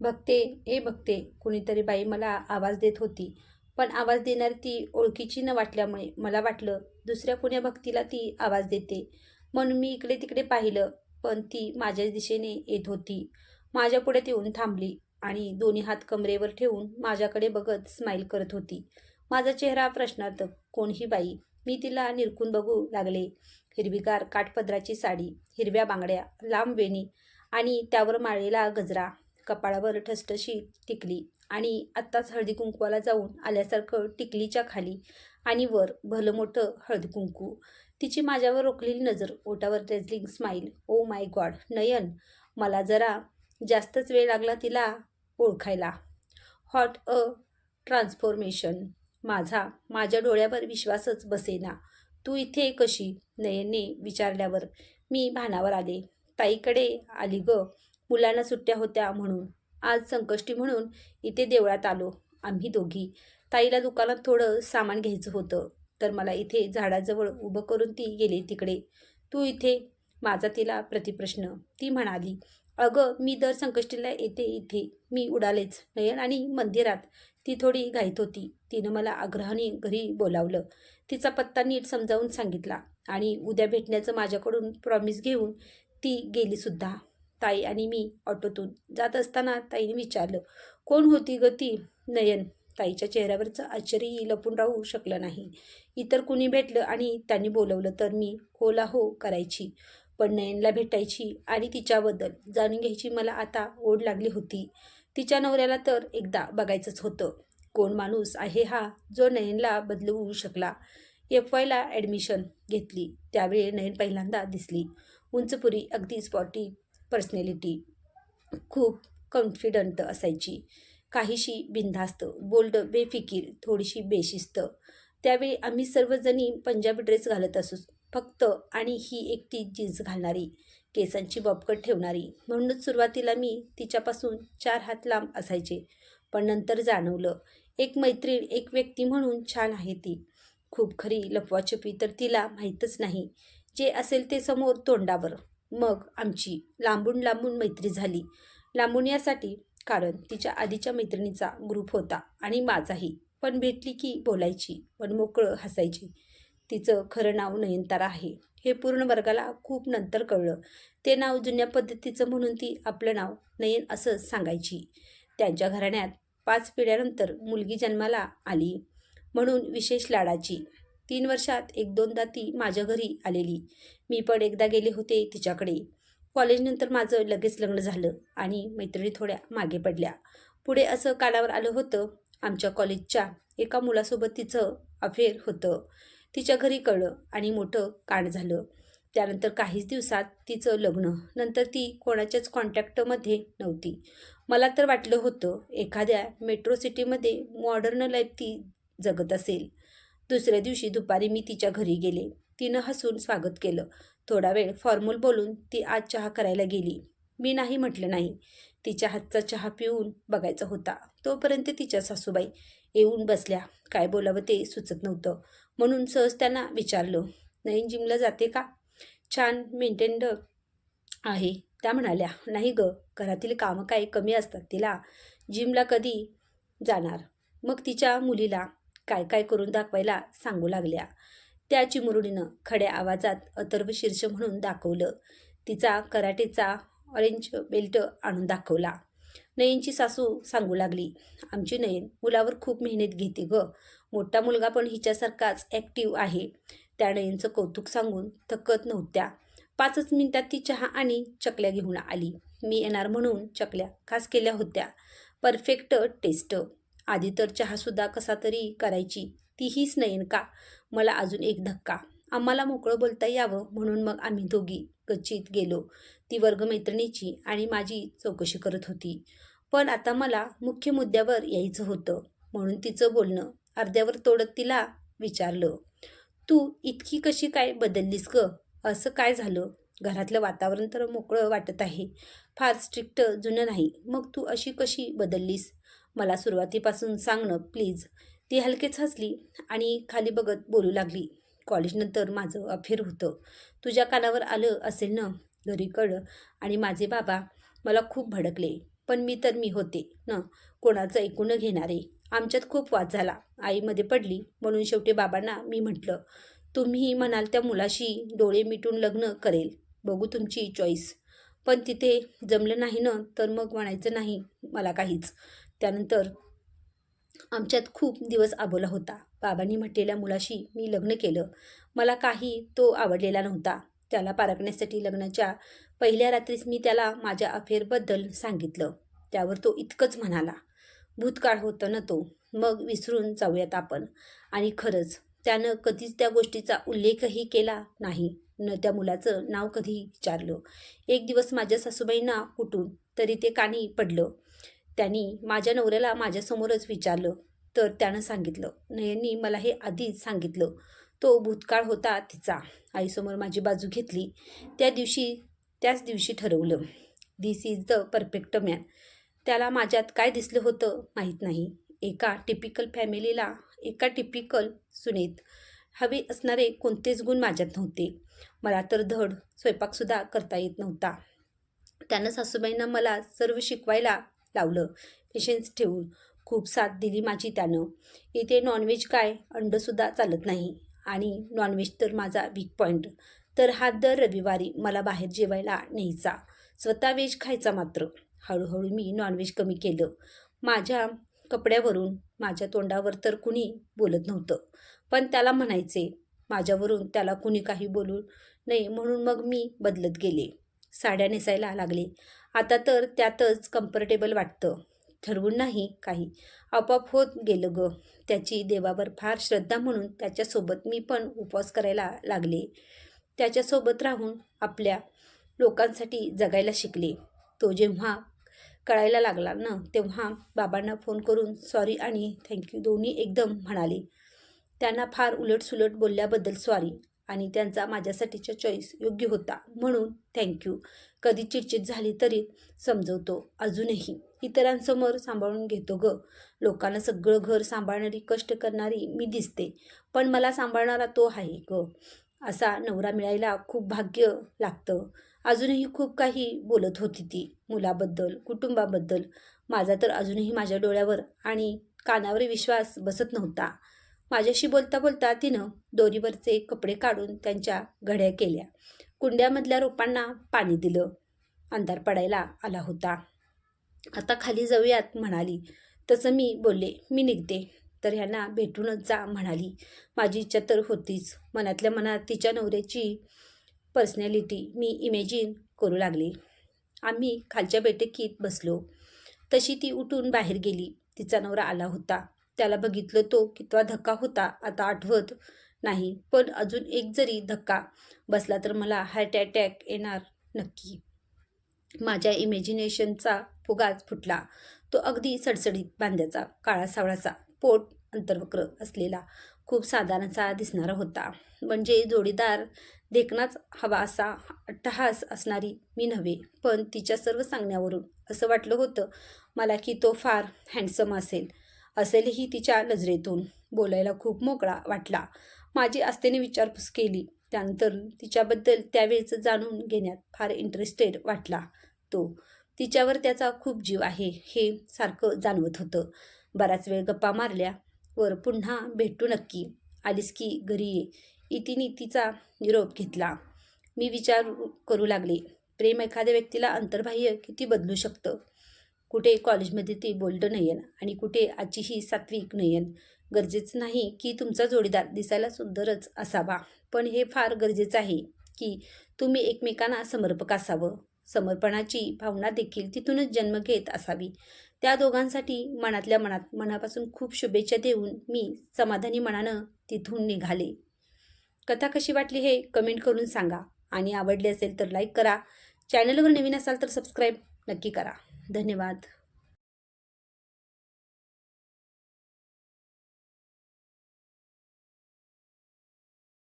बघते ए बघते. कुणीतरी बाई मला आवाज देत होती. पण आवाज देणारी ती ओळखीची न वाटल्यामुळे मला वाटलं दुसऱ्या कुण्या भक्तीला ती आवाज देते. म्हणून मी इकडे तिकडे पाहिलं पण ती माझ्याच दिशेने येत होती. माझ्या पुढे येऊन थांबली आणि दोन्ही हात कमरेवर ठेवून माझ्याकडे बघत स्माईल करत होती. माझा चेहरा प्रश्नार्थक कोणही बाई मी तिला निरखून बघू लागले. हिरवीगार काठपदराची साडी हिरव्या बांगड्या लांब वेणी आणि त्यावर माळलेला गजरा कपाळावर ठसठशी टिकली आणि आत्ताच हळदी कुंकवाला जाऊन आल्यासारखं टिकलीच्या खाली आणि वर भलं मोठं हळदी कुंकू. तिची माझ्यावर रोखलेली नजर ओटावर रेझलिंग स्माईल. ओ माय गॉड नयन. मला जरा जास्तच वेळ लागला तिला ओळखायला. What a transformation. माझा माझ्या डोळ्यावर विश्वासच बसेना. तू इथे कशी? नयनने विचारल्यावर मी भानावर आले. ताईकडे आली ग. मुलांना सुट्ट्या होत्या म्हणून. आज संकष्टी म्हणून इथे देवळात आलो. आम्ही दोघी. ताईला दुकानात थोडं सामान घ्यायचं होतं. तर मला इथे झाडाजवळ उभं करून ती गेली तिकडे. तू इथे माझा तिला प्रतिप्रश्न. ती म्हणाली अगं मी दर संकष्टीला येते इथे. मी उडालेच. नयन आणि मंदिरात ती थोडी घाईत होती. तिनं मला आग्रहाने घरी बोलावलं. तिचा पत्ता नीट समजावून सांगितला आणि उद्या भेटण्याचं माझ्याकडून प्रॉमिस घेऊन ती गेलीसुद्धा ताई आणि मी ऑटोतून जात असताना ताईने विचारलं कोण होती ग ती? नयन. ताईच्या चेहऱ्यावरचं आश्चर्यही लपून राहू शकलं नाही. इतर कुणी भेटलं आणि त्यांनी बोलवलं तर मी होला हो करायची पण नयनला भेटायची आणि तिच्याबद्दल जाणून घ्यायची मला आता ओढ लागली होती. तिच्या नवऱ्याला तर एकदा बघायचंच होतं. कोण माणूस आहे हा जो नयनला बदलवू शकला? एफ वायला ॲडमिशन घेतली. त्यावेळी नयन पहिल्यांदा दिसली. उंचपुरी अगदी स्पॉटी पर्सनॅलिटी खूप कॉन्फिडंट असायची. काहीशी बिनधास्त बोल्ड बेफिकीर थोडीशी बेशिस्त. त्यावेळी आम्ही सर्वजणी पंजाबी ड्रेस घालत असू फक्त आणि ही एकटी जीन्स घालणारी केसांची बॉबकट ठेवणारी. म्हणूनच सुरुवातीला मी तिच्यापासून चार हात लांब असायचे पण नंतर जाणवलं एक मैत्रीण एक व्यक्ती म्हणून छान आहे ती. खूप खरी लपवाछपी तर तिला माहीतच नाही. जे असेल ते समोर तोंडावर. मग आमची लांबून लांबून मैत्री झाली. लांबून यासाठी कारण तिच्या आधीच्या मैत्रिणीचा ग्रुप होता आणि माझाही. पण भेटली की बोलायची पण मोकळं हसायची. तिचं खरं नाव नयनतारा आहे. हे पूर्ण वर्गाला खूप नंतर कळलं. ते नाव जुन्या पद्धतीचं म्हणून ती आपलं नाव नयन असंच सांगायची. त्यांच्या घराण्यात पाच पिढ्यानंतर मुलगी जन्माला आली. म्हणून विशेष लाडाची तीन वर्षात एक दोनदा ती माझ्या घरी आलेली. मी पण एकदा गेले होते तिच्याकडे. कॉलेजनंतर माझं लगेच लग्न झालं आणि मैत्रिणी थोड्या मागे पडल्या. पुढे असं कानावर आलं होतं आमच्या कॉलेजच्या एका मुलासोबत तिचं अफेअर होतं. तिच्या घरी कळलं आणि मोठं कांड झालं. त्यानंतर काहीच दिवसात तिचं लग्न. नंतर ती कोणाच्याच कॉन्टॅक्टमध्ये नव्हती. मला तर वाटलं होतं एखाद्या मेट्रो सिटीमध्ये मॉडर्न लाईफ ती जगत असेल. दुसऱ्या दिवशी दुपारी मी तिच्या घरी गेले. तिनं हसून स्वागत केलं. थोडा वेळ फॉर्मल बोलून ती आज चहा करायला गेली. मी नाही म्हटलं नाही. तिच्या हातचा चहा पिऊन बघायचा होता. तोपर्यंत तिच्या सासूबाई येऊन बसल्या. काय बोलावं ते सुचत नव्हतं. म्हणून सहज त्यांना विचारलं नईन जिमला जाते का? छान मेंटेन्ड आहे. त्या म्हणाल्या नाही ग घरातील कामं काही कमी असतात तिला. जिमला कधी जाणार? मग तिच्या मुलीला काय काय करून दाखवायला सांगू लागल्या. त्या चिमुरडीनं खड्या आवाजात अथर्व शीर्ष म्हणून दाखवलं. तिचा कराटेचा ऑरेंज बेल्ट आणून दाखवला. नयनची सासू सांगू लागली आमची नयन मुलावर खूप मेहनत घेते ग. मोठा मुलगा पण हिच्यासारखाच ॲक्टिव्ह आहे. त्या नयनचं कौतुक सांगून थकत नव्हत्या. पाचच मिनिटात ती चहा आणि चकल्या घेऊन आली. मी येणार म्हणून चकल्या खास केल्या होत्या. Perfect taste. आधी तर चहासुद्धा कसा तरी करायची तीहीच नयन का? मला अजून एक धक्का. आम्हाला मोकळं बोलता यावं म्हणून मग आम्ही दोघी गच्चीत गेलो. ती वर्गमैत्रिणीची आणि माझी चौकशी करत होती. पण आता मला मुख्य मुद्द्यावर यायचं होतं म्हणून तिचं बोलणं अर्ध्यावर तोडत तिला विचारलं तू इतकी कशी काय बदललीस ग? असं काय झालं? घरातलं वातावरण तर मोकळं वाटत आहे. फार स्ट्रिक्ट जुनं नाही. मग तू अशी कशी बदललीस? मला सुरुवातीपासून सांगणं प्लीज ती हलकेच हसली आणि खाली बघत बोलू लागली. कॉलेजनंतर माझं अफेअर होतं. तुझ्या कानावर आलं असेल ना? घरी कळलं. आणि माझे बाबा मला खूप भडकले. पण मी तर मी होते न? कोणाचं ऐकून न घेणारे? आमच्यात खूप वाद झाला. आईमध्ये पडली. म्हणून शेवटी बाबांना मी म्हटलं तुम्ही म्हणाल त्या मुलाशी डोळे मिटून लग्न करेल. बघू तुमची चॉईस पण तिथे जमलं नाही ना? तर मग म्हणायचं नाही मला काहीच. त्यानंतर आमच्यात खूप दिवस आबोला होता. बाबांनी म्हटलेल्या मुलाशी मी लग्न केलं. मला काही तो आवडलेला नव्हता. त्याला पारखण्यासाठी लग्नाच्या पहिल्या रात्रीच मी त्याला माझ्या अफेअरबद्दल सांगितलं. त्यावर तो इतकंच म्हणाला भूतकाळ होतं ना तो. मग विसरून जाऊयात आपण. आणि खरंच त्यानं कधीच त्या गोष्टीचा उल्लेखही केला नाही. न त्या मुलाचं नाव कधी विचारलं. एक दिवस माझ्या सासूबाईंना कुठून तरी ते कानी पडलं. त्यांनी माझ्या नवऱ्याला माझ्यासमोरच विचारलं. तर त्यानं सांगितलं नयननी मला हे आधीच सांगितलं. तो भूतकाळ होता तिचा. आईसमोर माझी बाजू घेतली. त्या दिवशी त्याच दिवशी ठरवलं. This is the perfect man त्याला माझ्यात काय दिसलं होतं माहीत नाही. एका टिपिकल फॅमिलीला एका टिपिकल सुनेत हवे असणारे कोणतेच गुण माझ्यात नव्हते. मला तर धड स्वयंपाकसुद्धा करता येत नव्हता. त्यानं सासूबाईंना मला सर्व शिकवायला लावलं. पेशन्स ठेवून खूप साथ दिली माझी त्यानं. इथे नॉनव्हेज काय? अंडंसुद्धा चालत नाही. आणि नॉनव्हेज तर माझा वीक पॉईंट तर हा दर रविवारी मला बाहेर जेवायला न्यायचा. स्वतः व्हेज खायचा मात्र. हळूहळू मी नॉनव्हेज कमी केलं. माझ्या कपड्यावरून माझ्या तोंडावर तर कुणी बोलत नव्हतं. पण त्याला म्हणायचे माझ्यावरून त्याला कुणी काही बोलू नये म्हणून मग मी बदलत गेले. साड्या नेसायला लागले. आता तर त्यातच कम्फर्टेबल वाटतं. ठरवून नाही काही. आपोआप होत गेलं ग. त्याची देवावर फार श्रद्धा म्हणून त्याच्यासोबत मी पण उपवास करायला लागले. त्याच्यासोबत राहून आपल्या लोकांसाठी जगायला शिकले. तो जेव्हा कळायला लागला ना तेव्हा बाबांना फोन करून सॉरी आणि थँक्यू दोन्ही एकदम म्हणाले. त्यांना फार उलटसुलट बोलल्याबद्दल सॉरी आणि त्यांचा माझ्यासाठीचा चॉईस योग्य होता म्हणून थँक्यू कधी चिडचिड झाली तरी समजवतो. अजूनही इतरांसमोर सांभाळून घेतो ग. लोकांना सगळं घर सांभाळणारी कष्ट करणारी मी दिसते पण मला सांभाळणारा तो आहे ग. असा नवरा मिळायला खूप भाग्य लागतं. अजूनही खूप काही बोलत होती ती मुलाबद्दल कुटुंबाबद्दल. माझा तर अजूनही माझ्या डोळ्यावर आणि कानावर विश्वास बसत नव्हता. माझ्याशी बोलता बोलता तिनं दोरीवरचे कपडे काढून त्यांच्या घड्या केल्या. कुंड्यामधल्या रोपांना पाणी दिलं. अंधार पडायला आला होता. आता खाली जाऊयात म्हणाली. तसं मी बोलले मी निघते. तर ह्यांना भेटूनच जा म्हणाली. माझी इच्छा तर होतीच. मनातल्या मनात तिच्या नवऱ्याची पर्सनॅलिटी मी इमेजिन करू लागले. आम्ही खालच्या बैठकीत बसलो. तशी ती उठून बाहेर गेली. तिचा नवरा आला होता. त्याला बघितलं तो कितवा धक्का होता. आता आठवत नाही पण अजून एक जरी धक्का बसला तर मला हार्ट अटॅक येणार नक्की. माझ्या इमॅजिनेशनचा फुगाच फुटला. तो अगदी सडसडीत बांध्याचा काळा सावळाचा पोट अंतर्वक्र असलेला खूप साधारणचा दिसणारा होता. म्हणजे जोडीदार देखनाच हवा असा अट्टहास असणारी मी नव्हे पण तिच्या सर्व सांगण्यावरून असं वाटलं होतं मला की तो फार हँडसम असेल. असेलही तिच्या नजरेतून बोलायला खूप मोकळा वाटला. माझी आस्थेने विचारपूस केली. त्यानंतर तिच्याबद्दल त्यावेळेचं जाणून घेण्यात फार इंटरेस्टेड वाटला. तो तिच्यावर त्याचा खूप जीव आहे हे सारखं जाणवत होतं. बराच वेळ गप्पा मारल्या. वर पुन्हा भेटू नक्की. आलीस की घरी ये. इतिनी तिचा निरोप घेतला. मी विचार करू लागले. प्रेम एखाद्या व्यक्तीला अंतर्बाह्य किती बदलू शकतं? कुठे कॉलेजमध्ये ती बोल्ड नयन आणि कुठे आजीही सात्विक नयन? गरजेचं नाही की तुमचा जोडीदार दिसायला सुंदरच असावा. पण हे फार गरजेचं आहे की तुम्ही एकमेकांना समर्पक असावं. समर्पणाची भावना देखील तिथूनच जन्म घेत असावी. त्या दोघांसाठी मनातल्या मनात मनापासून खूप शुभेच्छा देऊन मी समाधानी मनानं तिथून निघाले. कथा कशी वाटली हे कमेंट करून सांगा आणि आवडली असेल तर लाईक करा. चॅनलवर नवीन असाल तर सबस्क्राईब नक्की करा. धन्यवाद.